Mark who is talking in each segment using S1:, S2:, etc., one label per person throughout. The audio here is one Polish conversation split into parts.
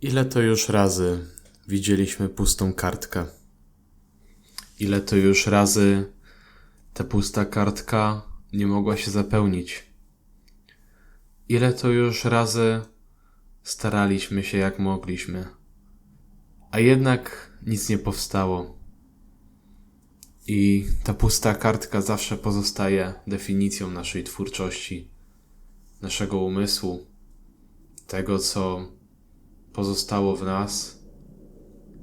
S1: Ile to już razy widzieliśmy pustą kartkę? Ile to już razy ta pusta kartka nie mogła się zapełnić? Ile to już razy staraliśmy się jak mogliśmy, a jednak nic nie powstało? I ta pusta kartka zawsze pozostaje definicją naszej twórczości, naszego umysłu, tego co pozostało w nas,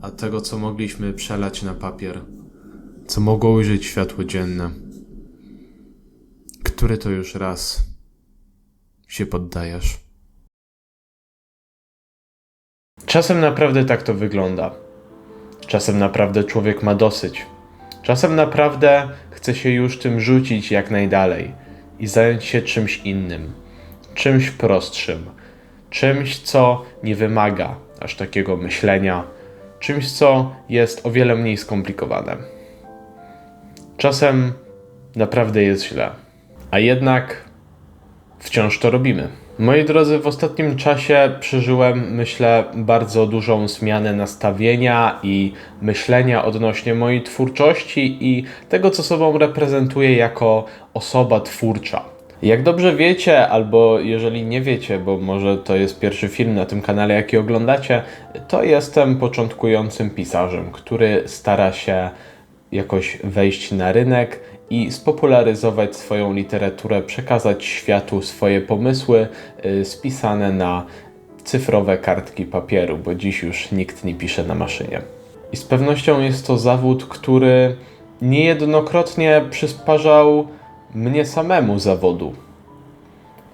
S1: a tego, co mogliśmy przelać na papier, co mogło ujrzeć światło dzienne. Który to już raz się poddajesz?
S2: Czasem naprawdę tak to wygląda. Czasem naprawdę człowiek ma dosyć. Czasem naprawdę chce się już tym rzucić jak najdalej i zająć się czymś innym, czymś prostszym, czymś, co nie wymaga aż takiego myślenia, czymś, co jest o wiele mniej skomplikowane. Czasem naprawdę jest źle, a jednak wciąż to robimy. Moi drodzy, w ostatnim czasie przeżyłem, myślę, bardzo dużą zmianę nastawienia i myślenia odnośnie mojej twórczości i tego, co sobą reprezentuję jako osoba twórcza. Jak dobrze wiecie, albo jeżeli nie wiecie, bo może to jest pierwszy film na tym kanale, jaki oglądacie, to jestem początkującym pisarzem, który stara się jakoś wejść na rynek i spopularyzować swoją literaturę, przekazać światu swoje pomysły y, spisane na cyfrowe kartki papieru, bo dziś już nikt nie pisze na maszynie. I z pewnością jest to zawód, który niejednokrotnie przysparzał mnie samemu zawodu.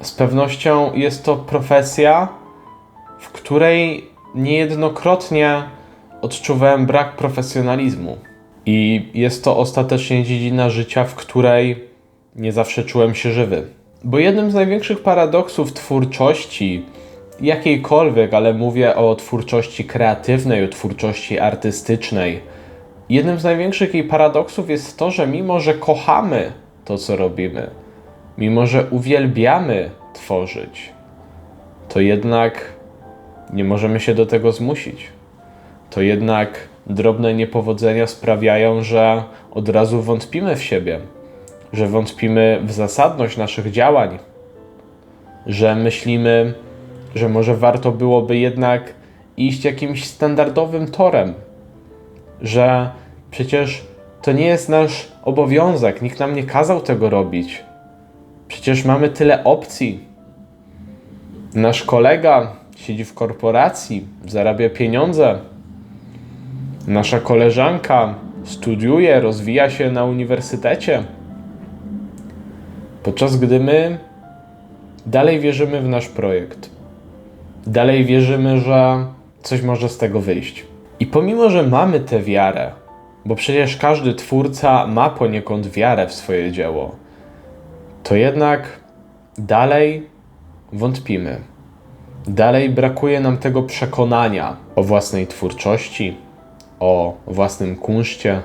S2: Z pewnością jest to profesja, w której niejednokrotnie odczuwałem brak profesjonalizmu. I jest to ostatecznie dziedzina życia, w której nie zawsze czułem się żywy. Bo jednym z największych paradoksów twórczości, jakiejkolwiek, ale mówię o twórczości kreatywnej, o twórczości artystycznej, jednym z największych jej paradoksów jest to, że mimo że kochamy to, co robimy, mimo że uwielbiamy tworzyć, to jednak nie możemy się do tego zmusić. To jednak drobne niepowodzenia sprawiają, że od razu wątpimy w siebie, że wątpimy w zasadność naszych działań, że myślimy, że może warto byłoby jednak iść jakimś standardowym torem, że przecież to nie jest nasz obowiązek, nikt nam nie kazał tego robić. Przecież mamy tyle opcji. Nasz kolega siedzi w korporacji, zarabia pieniądze, Nasza koleżanka studiuje, rozwija się na uniwersytecie, podczas gdy my dalej wierzymy w nasz projekt. Dalej wierzymy, że coś może z tego wyjść. I pomimo, że mamy tę wiarę, bo przecież każdy twórca ma poniekąd wiarę w swoje dzieło, to jednak dalej wątpimy. Dalej brakuje nam tego przekonania o własnej twórczości, o własnym kunszcie,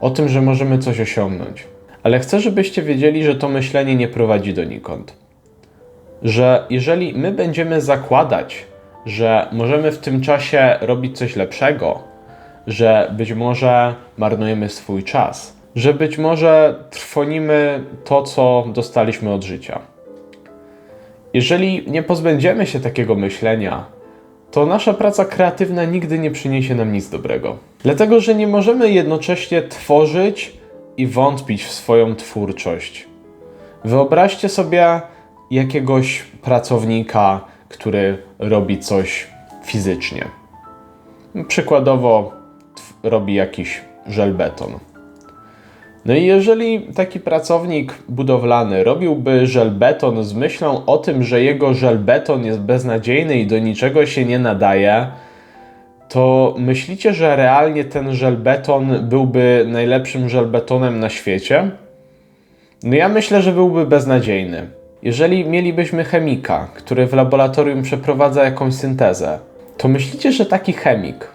S2: o tym, że możemy coś osiągnąć. Ale chcę, żebyście wiedzieli, że to myślenie nie prowadzi donikąd. Że jeżeli my będziemy zakładać, że możemy w tym czasie robić coś lepszego, że być może marnujemy swój czas, że być może trwonimy to, co dostaliśmy od życia. Jeżeli nie pozbędziemy się takiego myślenia, to nasza praca kreatywna nigdy nie przyniesie nam nic dobrego. Dlatego, że nie możemy jednocześnie tworzyć i wątpić w swoją twórczość. Wyobraźcie sobie jakiegoś pracownika, który robi coś fizycznie. Przykładowo robi jakiś żelbeton. No i jeżeli taki pracownik budowlany robiłby żelbeton z myślą o tym, że jego żelbeton jest beznadziejny i do niczego się nie nadaje, to myślicie, że realnie ten żelbeton byłby najlepszym żelbetonem na świecie? No ja myślę, że byłby beznadziejny. Jeżeli mielibyśmy chemika, który w laboratorium przeprowadza jakąś syntezę, to myślicie, że taki chemik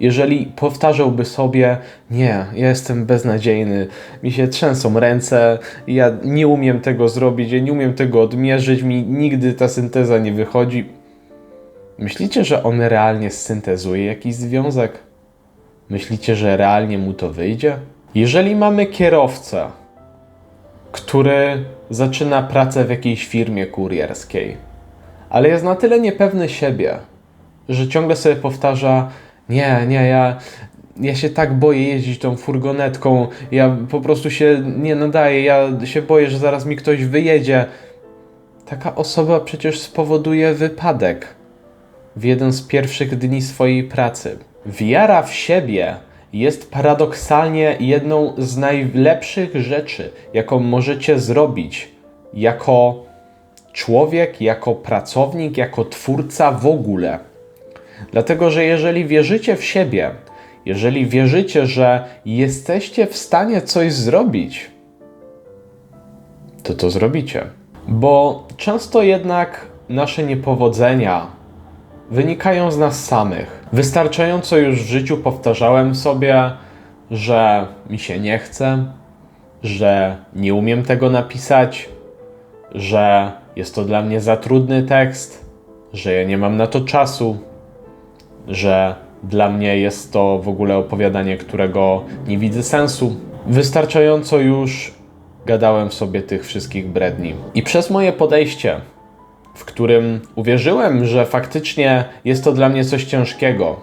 S2: jeżeli powtarzałby sobie, nie, ja jestem beznadziejny, mi się trzęsą ręce, ja nie umiem tego zrobić, ja nie umiem tego odmierzyć, mi nigdy ta synteza nie wychodzi. Myślicie, że on realnie syntezuje jakiś związek? Myślicie, że realnie mu to wyjdzie? Jeżeli mamy kierowcę, który zaczyna pracę w jakiejś firmie kurierskiej, ale jest na tyle niepewny siebie, że ciągle sobie powtarza: Nie, nie, ja, ja się tak boję jeździć tą furgonetką, ja po prostu się nie nadaję, ja się boję, że zaraz mi ktoś wyjedzie. Taka osoba przecież spowoduje wypadek w jeden z pierwszych dni swojej pracy. Wiara w siebie jest paradoksalnie jedną z najlepszych rzeczy, jaką możecie zrobić jako człowiek, jako pracownik, jako twórca w ogóle. Dlatego, że jeżeli wierzycie w siebie, jeżeli wierzycie, że jesteście w stanie coś zrobić, to to zrobicie. Bo często jednak nasze niepowodzenia wynikają z nas samych. Wystarczająco już w życiu powtarzałem sobie, że mi się nie chce, że nie umiem tego napisać, że jest to dla mnie za trudny tekst, że ja nie mam na to czasu, że dla mnie jest to w ogóle opowiadanie, którego nie widzę sensu. Wystarczająco już gadałem sobie tych wszystkich bredni. I przez moje podejście, w którym uwierzyłem, że faktycznie jest to dla mnie coś ciężkiego,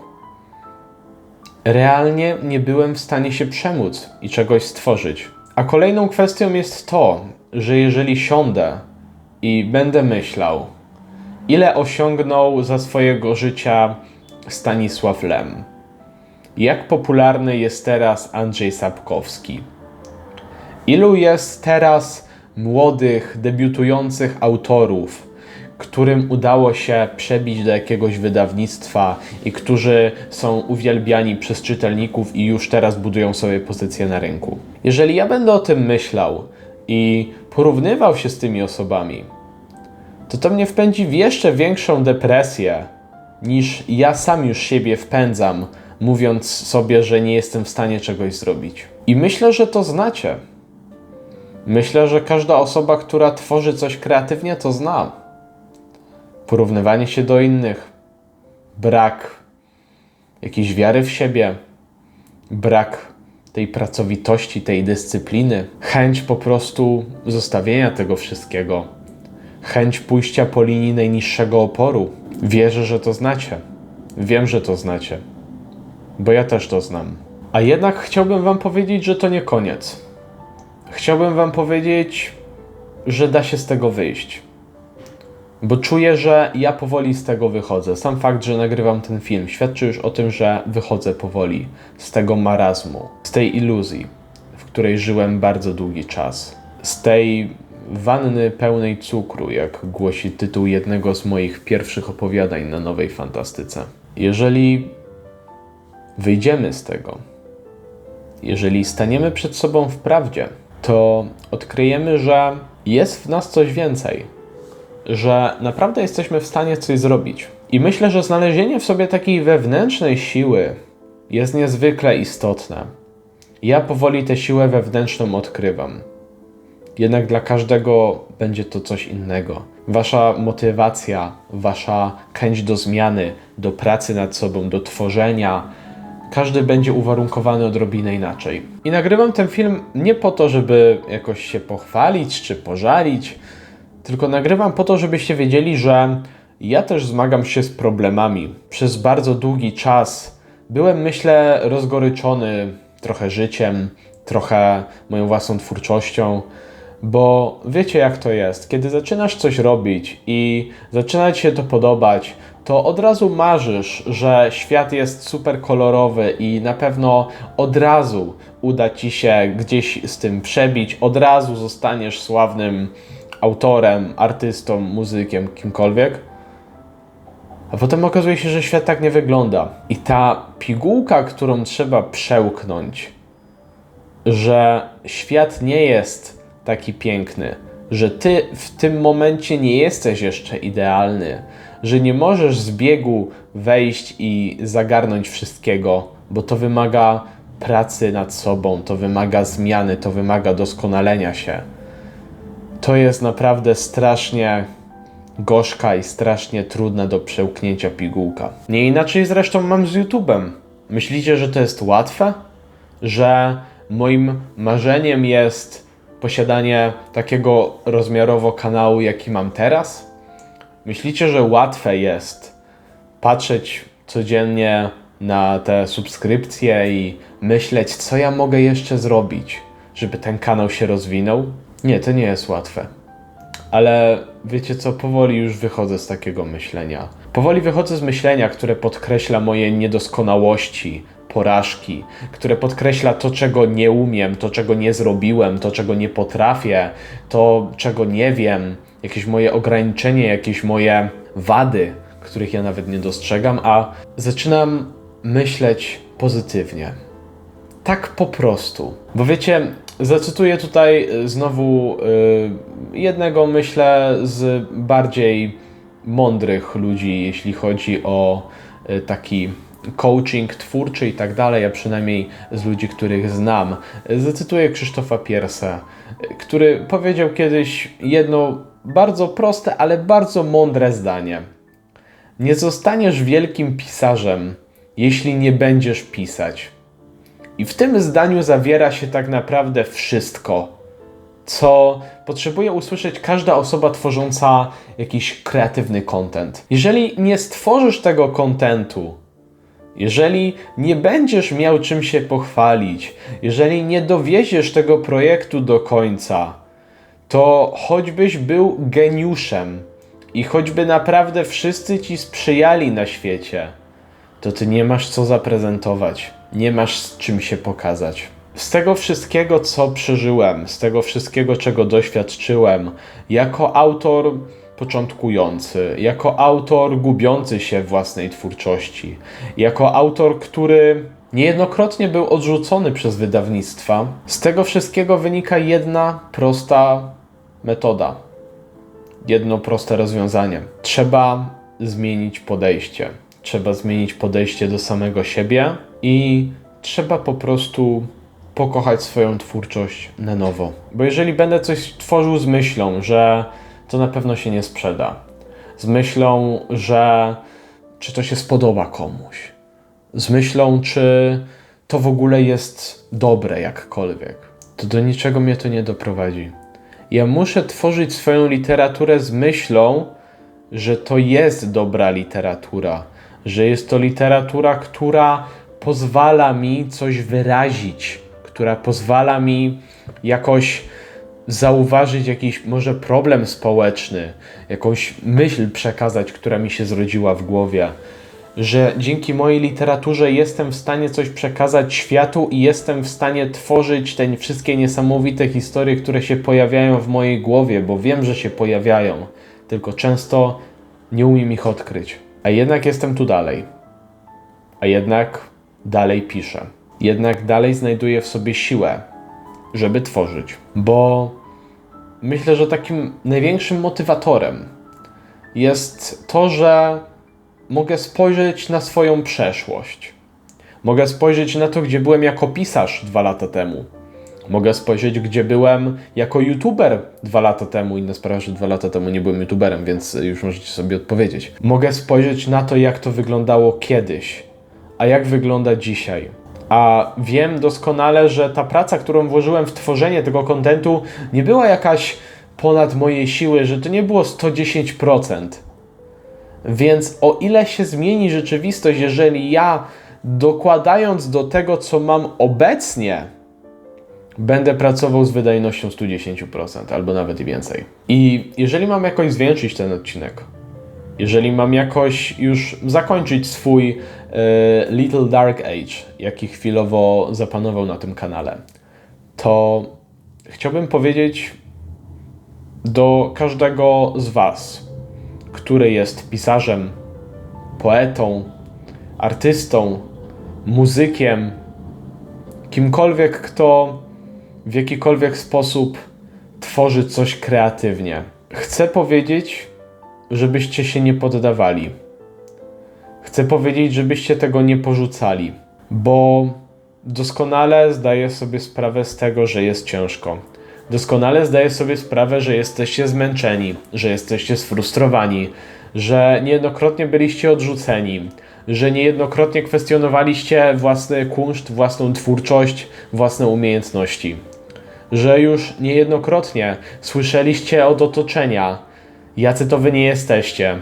S2: realnie nie byłem w stanie się przemóc i czegoś stworzyć. A kolejną kwestią jest to, że jeżeli siądę i będę myślał, ile osiągnął za swojego życia Stanisław Lem, jak popularny jest teraz Andrzej Sapkowski, ilu jest teraz młodych, debiutujących autorów, którym udało się przebić do jakiegoś wydawnictwa i którzy są uwielbiani przez czytelników i już teraz budują sobie pozycję na rynku. Jeżeli ja będę o tym myślał i porównywał się z tymi osobami, to to mnie wpędzi w jeszcze większą depresję niż ja sam już siebie wpędzam, mówiąc sobie, że nie jestem w stanie czegoś zrobić. I myślę, że to znacie. Myślę, że każda osoba, która tworzy coś kreatywnie, to zna porównywanie się do innych, brak jakiejś wiary w siebie, brak tej pracowitości, tej dyscypliny, chęć po prostu zostawienia tego wszystkiego, chęć pójścia po linii najniższego oporu. Wierzę, że to znacie. Wiem, że to znacie, bo ja też to znam. A jednak chciałbym Wam powiedzieć, że to nie koniec. Chciałbym Wam powiedzieć, że da się z tego wyjść bo czuję, że ja powoli z tego wychodzę. Sam fakt, że nagrywam ten film, świadczy już o tym, że wychodzę powoli z tego marazmu, z tej iluzji, w której żyłem bardzo długi czas, z tej wanny pełnej cukru, jak głosi tytuł jednego z moich pierwszych opowiadań na nowej fantastyce. Jeżeli wyjdziemy z tego, jeżeli staniemy przed sobą w prawdzie, to odkryjemy, że jest w nas coś więcej że naprawdę jesteśmy w stanie coś zrobić. I myślę, że znalezienie w sobie takiej wewnętrznej siły jest niezwykle istotne. Ja powoli tę siłę wewnętrzną odkrywam. Jednak dla każdego będzie to coś innego. Wasza motywacja, wasza chęć do zmiany, do pracy nad sobą, do tworzenia, każdy będzie uwarunkowany odrobinę inaczej. I nagrywam ten film nie po to, żeby jakoś się pochwalić czy pożalić, tylko nagrywam po to, żebyście wiedzieli, że ja też zmagam się z problemami. Przez bardzo długi czas byłem, myślę, rozgoryczony trochę życiem, trochę moją własną twórczością, bo wiecie jak to jest. Kiedy zaczynasz coś robić i zaczyna ci się to podobać, to od razu marzysz, że świat jest super kolorowy i na pewno od razu uda ci się gdzieś z tym przebić, od razu zostaniesz sławnym autorem, artystą, muzykiem, kimkolwiek. A potem okazuje się, że świat tak nie wygląda. I ta pigułka, którą trzeba przełknąć, że świat nie jest taki piękny, że ty w tym momencie nie jesteś jeszcze idealny, że nie możesz z biegu wejść i zagarnąć wszystkiego, bo to wymaga pracy nad sobą, to wymaga zmiany, to wymaga doskonalenia się to jest naprawdę strasznie gorzka i strasznie trudna do przełknięcia pigułka. Nie inaczej zresztą mam z YouTube'em. Myślicie, że to jest łatwe? Że moim marzeniem jest posiadanie takiego rozmiarowo kanału, jaki mam teraz? Myślicie, że łatwe jest patrzeć codziennie na te subskrypcje i myśleć, co ja mogę jeszcze zrobić, żeby ten kanał się rozwinął? Nie, to nie jest łatwe. Ale wiecie co, powoli już wychodzę z takiego myślenia. Powoli wychodzę z myślenia, które podkreśla moje niedoskonałości, porażki, które podkreśla to, czego nie umiem, to, czego nie zrobiłem, to, czego nie potrafię, to, czego nie wiem, jakieś moje ograniczenie, jakieś moje wady, których ja nawet nie dostrzegam, a zaczynam myśleć pozytywnie. Tak po prostu. Bo wiecie, zacytuję tutaj y, znowu y, jednego, myślę, z bardziej mądrych ludzi, jeśli chodzi o y, taki coaching twórczy i tak dalej, a przynajmniej z ludzi, których znam. Zacytuję Krzysztofa Piersa, który powiedział kiedyś jedno bardzo proste, ale bardzo mądre zdanie. Nie zostaniesz wielkim pisarzem, jeśli nie będziesz pisać. I w tym zdaniu zawiera się tak naprawdę wszystko, co potrzebuje usłyszeć każda osoba tworząca jakiś kreatywny content. Jeżeli nie stworzysz tego contentu, jeżeli nie będziesz miał czym się pochwalić, jeżeli nie dowieziesz tego projektu do końca, to choćbyś był geniuszem i choćby naprawdę wszyscy ci sprzyjali na świecie, to ty nie masz co zaprezentować, nie masz z czym się pokazać. Z tego wszystkiego, co przeżyłem, z tego wszystkiego, czego doświadczyłem, jako autor początkujący, jako autor gubiący się w własnej twórczości, jako autor, który niejednokrotnie był odrzucony przez wydawnictwa, z tego wszystkiego wynika jedna prosta metoda, jedno proste rozwiązanie. Trzeba zmienić podejście. Trzeba zmienić podejście do samego siebie i trzeba po prostu pokochać swoją twórczość na nowo. Bo jeżeli będę coś tworzył z myślą, że to na pewno się nie sprzeda, z myślą, że czy to się spodoba komuś, z myślą, czy to w ogóle jest dobre jakkolwiek, to do niczego mnie to nie doprowadzi. Ja muszę tworzyć swoją literaturę z myślą, że to jest dobra literatura, że jest to literatura, która pozwala mi coś wyrazić, która pozwala mi jakoś zauważyć jakiś może problem społeczny, jakąś myśl przekazać, która mi się zrodziła w głowie. Że dzięki mojej literaturze jestem w stanie coś przekazać światu i jestem w stanie tworzyć te wszystkie niesamowite historie, które się pojawiają w mojej głowie, bo wiem, że się pojawiają, tylko często nie umiem ich odkryć. A jednak jestem tu dalej. A jednak dalej piszę. Jednak dalej znajduję w sobie siłę, żeby tworzyć. Bo myślę, że takim największym motywatorem jest to, że mogę spojrzeć na swoją przeszłość. Mogę spojrzeć na to, gdzie byłem jako pisarz dwa lata temu. Mogę spojrzeć, gdzie byłem jako youtuber dwa lata temu. Inna sprawa, że dwa lata temu nie byłem youtuberem, więc już możecie sobie odpowiedzieć. Mogę spojrzeć na to, jak to wyglądało kiedyś, a jak wygląda dzisiaj. A wiem doskonale, że ta praca, którą włożyłem w tworzenie tego kontentu, nie była jakaś ponad moje siły, że to nie było 110%. Więc o ile się zmieni rzeczywistość, jeżeli ja dokładając do tego, co mam obecnie, będę pracował z wydajnością 110% albo nawet i więcej. I jeżeli mam jakoś zwiększyć ten odcinek, jeżeli mam jakoś już zakończyć swój e, Little Dark Age, jaki chwilowo zapanował na tym kanale, to chciałbym powiedzieć do każdego z Was, który jest pisarzem, poetą, artystą, muzykiem, kimkolwiek, kto w jakikolwiek sposób tworzy coś kreatywnie. Chcę powiedzieć, żebyście się nie poddawali. Chcę powiedzieć, żebyście tego nie porzucali, bo doskonale zdaję sobie sprawę z tego, że jest ciężko. Doskonale zdaję sobie sprawę, że jesteście zmęczeni, że jesteście sfrustrowani, że niejednokrotnie byliście odrzuceni, że niejednokrotnie kwestionowaliście własny kunszt, własną twórczość, własne umiejętności. Że już niejednokrotnie słyszeliście od otoczenia, jacy to wy nie jesteście,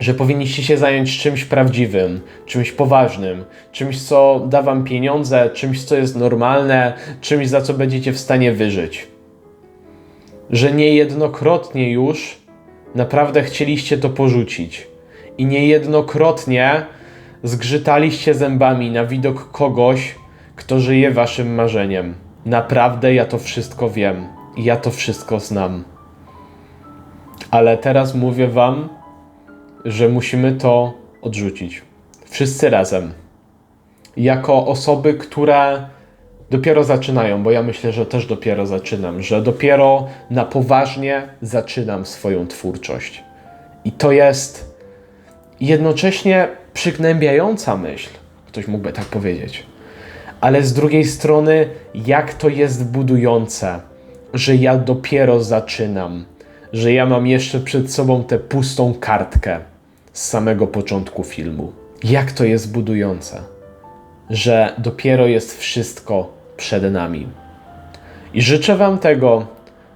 S2: że powinniście się zająć czymś prawdziwym, czymś poważnym, czymś, co da wam pieniądze, czymś, co jest normalne, czymś, za co będziecie w stanie wyżyć. Że niejednokrotnie już naprawdę chcieliście to porzucić i niejednokrotnie zgrzytaliście zębami na widok kogoś, kto żyje waszym marzeniem. Naprawdę ja to wszystko wiem ja to wszystko znam. Ale teraz mówię wam, że musimy to odrzucić. Wszyscy razem. Jako osoby, które dopiero zaczynają, bo ja myślę, że też dopiero zaczynam, że dopiero na poważnie zaczynam swoją twórczość. I to jest jednocześnie przygnębiająca myśl, ktoś mógłby tak powiedzieć. Ale z drugiej strony, jak to jest budujące, że ja dopiero zaczynam, że ja mam jeszcze przed sobą tę pustą kartkę z samego początku filmu. Jak to jest budujące, że dopiero jest wszystko przed nami. I życzę Wam tego,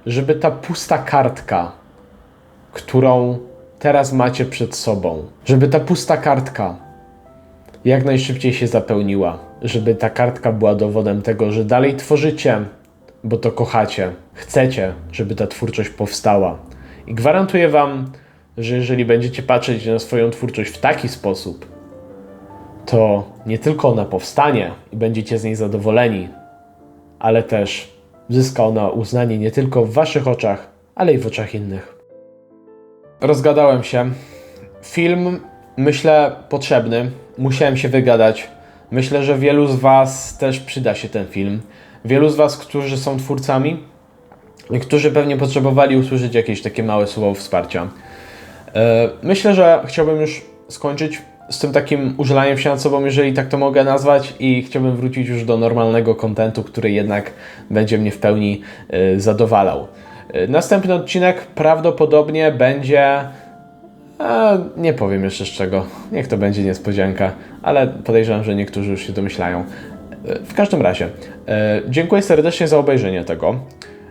S2: żeby ta pusta kartka, którą teraz macie przed sobą, żeby ta pusta kartka jak najszybciej się zapełniła, żeby ta kartka była dowodem tego, że dalej tworzycie, bo to kochacie, chcecie, żeby ta twórczość powstała. I gwarantuję Wam, że jeżeli będziecie patrzeć na swoją twórczość w taki sposób, to nie tylko ona powstanie i będziecie z niej zadowoleni, ale też zyska ona uznanie nie tylko w Waszych oczach, ale i w oczach innych. Rozgadałem się. Film, myślę, potrzebny. Musiałem się wygadać. Myślę, że wielu z Was też przyda się ten film. Wielu z Was, którzy są twórcami, którzy pewnie potrzebowali usłyszeć jakieś takie małe słowo wsparcia. E, Myślę, że chciałbym już skończyć z tym takim użalaniem się nad sobą, jeżeli tak to mogę nazwać, i chciałbym wrócić już do normalnego kontentu, który jednak będzie mnie w pełni e, zadowalał. E, Następny odcinek prawdopodobnie będzie. A, nie powiem jeszcze z czego. Niech to będzie niespodzianka, ale podejrzewam, że niektórzy już się domyślają. W każdym razie, dziękuję serdecznie za obejrzenie tego.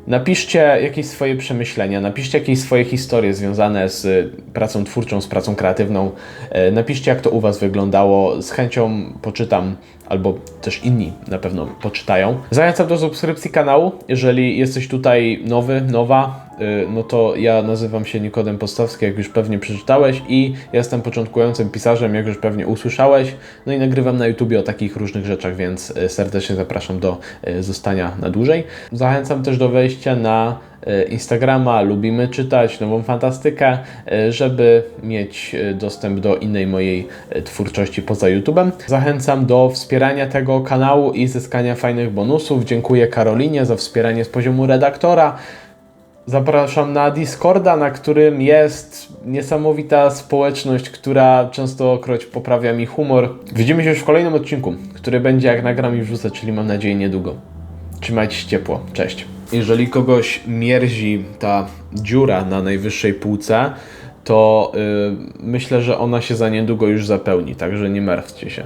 S2: Napiszcie jakieś swoje przemyślenia, napiszcie jakieś swoje historie związane z y, pracą twórczą, z pracą kreatywną. E, Napiszcie, jak to u Was wyglądało. Z chęcią poczytam, albo też inni na pewno poczytają. Zachęcam do subskrypcji kanału. Jeżeli jesteś tutaj nowy, nowa, no to ja nazywam się Nikodem Postowski, jak już pewnie przeczytałeś, i jestem początkującym pisarzem, jak już pewnie usłyszałeś. No i nagrywam na YouTubie o takich różnych rzeczach, więc y, serdecznie zapraszam do y, zostania na dłużej. Zachęcam też do wejścia na y, Instagrama, lubimy czytać nową fantastykę, y, żeby mieć y, dostęp do innej mojej y, twórczości poza YouTubem. Zachęcam do wspierania tego kanału i zyskania fajnych bonusów. Dziękuję Karolinie za wspieranie z poziomu redaktora. Zapraszam na Discorda, na którym jest niesamowita społeczność, która częstokroć poprawia mi humor. Widzimy się już w kolejnym odcinku, który będzie jak nagram i wrzucę, czyli mam nadzieję niedługo. Trzymajcie się ciepło. Cześć. Jeżeli kogoś mierzi ta dziura na najwyższej półce, to yy, myślę, że ona się za niedługo już zapełni, także nie martwcie się.